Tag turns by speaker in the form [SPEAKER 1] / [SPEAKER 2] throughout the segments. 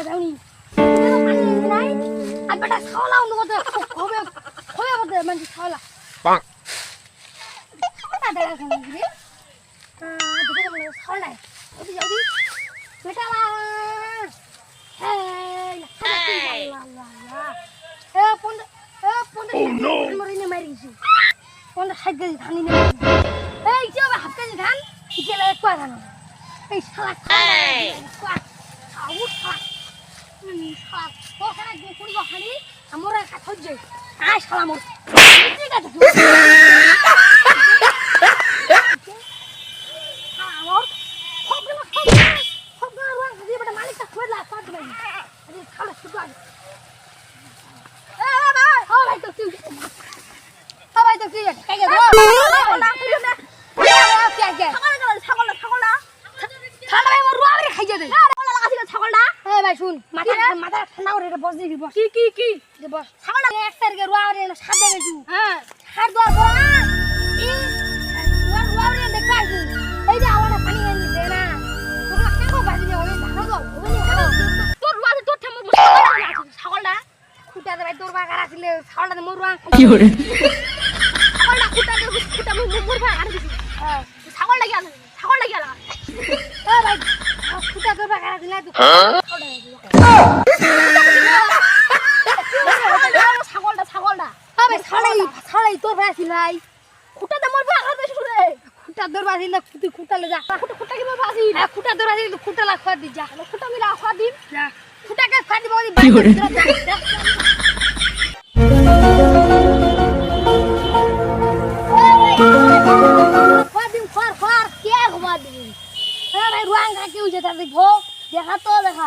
[SPEAKER 1] চড়ে গেছে উনি নাই আর বেটা ছাওলা অন্য কথা হবে হবে করতে মানে ছাওলা
[SPEAKER 2] bonk,
[SPEAKER 1] ছাওলা দেখা শুনি রে দেখে তো মনে ছাওলা ওদি যাও দি বেটা লা হ্যাঁ লা লা লা এ পন্দ এ পন্দ মরিনে মারিছি পন্দ ষাট কেজি ধান নিয়ে এই কি হবে হাফ কেজি ধান ইকেলে এক পা ধান এই শালা খাওয়া খাওয়া আমার কাছে হচ্ছে আয় শালা মোর ঠিক আছে তুই আমার সবগুলো সবগুলো রং দিয়ে বেটা মালিকটা খুঁড়ে লাগ পাঁচ ভাই আরে খালা শুধু আগে এ ভাই ও ভাই তো কি ও ভাই তো কি কে কে কে কে ছাগল ছাগল ঠান্ডা ভাই মোর রুয়া খাই যাবে ছাগলটা এ ভাই শুন মাথা মাথা ঠান্ডা করে বস দিবি বস। কি কি কি? বস। ছাগলটা এক তারিখে রুয়া রে সাত দেবে তুই হ্যাঁ। সাত দেওয়ার পর না এই রুয়া রুয়া রে দেখবা এই যে আওয়াটা পানি এনে দে না। তোমরা কেন বাজি নে ওই ধানো দাও ওই তোর রুয়া তোর ঠামো ছাগলটা? খুঁটা দে ভাই তোর বাগার আসলে ছাগলটা মোর রুয়া
[SPEAKER 3] কি
[SPEAKER 1] ছাগলটা খুঁটা দে খুঁটা মোর মোর বাগার দিছি হ্যাঁ। ছাগল লাগি ছাগল লাগি আলা এ ভাই খুঁটা তোর বাগার আসলে তুই ছাগলটা ছাগলটা। আবে ছাড়াই ছাড়াই তোর ভাই ভাই। খুঁটাতে মোর বাগার বেশি শুনে খুঁটা ভাই আছিল তুই খুঁটা লে যা। খুঁটা খুঁটা কি মোর ভাই হ্যাঁ খুঁটা তোর আছিল খুঁটা লা খা দি যা। খুঁটা মিলা খা দিম খুঁটাকে খা দিব
[SPEAKER 3] কি করে?
[SPEAKER 1] হ্যাঁ দেখা তো দেখা।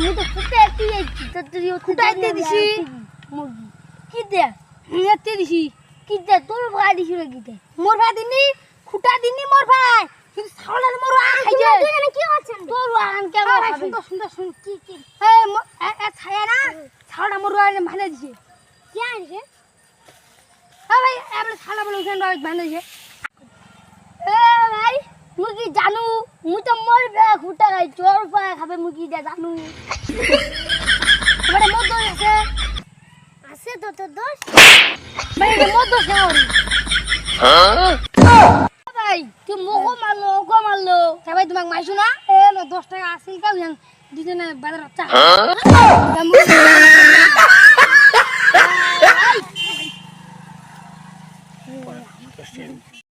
[SPEAKER 1] মুজে খুঁটা একটু গেছি তো তুই খুঁটা দিছি। মুরগি। কি দে? একটু দিছি। কি দে? তোর ভাই দিছি রে কি দে? মোর ভাই দিনি? খুঁটা দিনি মোর ভাই। কিন্তু ছাগলের মোর আ খাইছে। এখানে কি হচ্ছেন তোর আন কেন খাবে? সুন্দর সুন্দর শুন কি কি? এ এ ছায়া না? ছাগলটা মোর আনে ভালে দিছে। কি আনছে? ভাই আমরা ছাগল বলে ওখানে ভালো দিছে। ମୁଁ ତ ମୋର ବେଳା ଖୁଟା ଖାଇ ଚୋର ପାଏ ଖାବେ ମୁଁ କି ଯା ଜାନୁ ମାନେ ମୋ ଦୋଷ ଆସେ ଆସେ ତ ତୋ ଦୋଷ ଭାଇ ମୋ ଦୋଷ ভাই তুই মোকো মারলো ওকো মারলো হ্যাঁ ভাই তোমাকে মারছো না এ না দশ টাকা আসি কাউ জান দুজনে বাজার চা Thank you.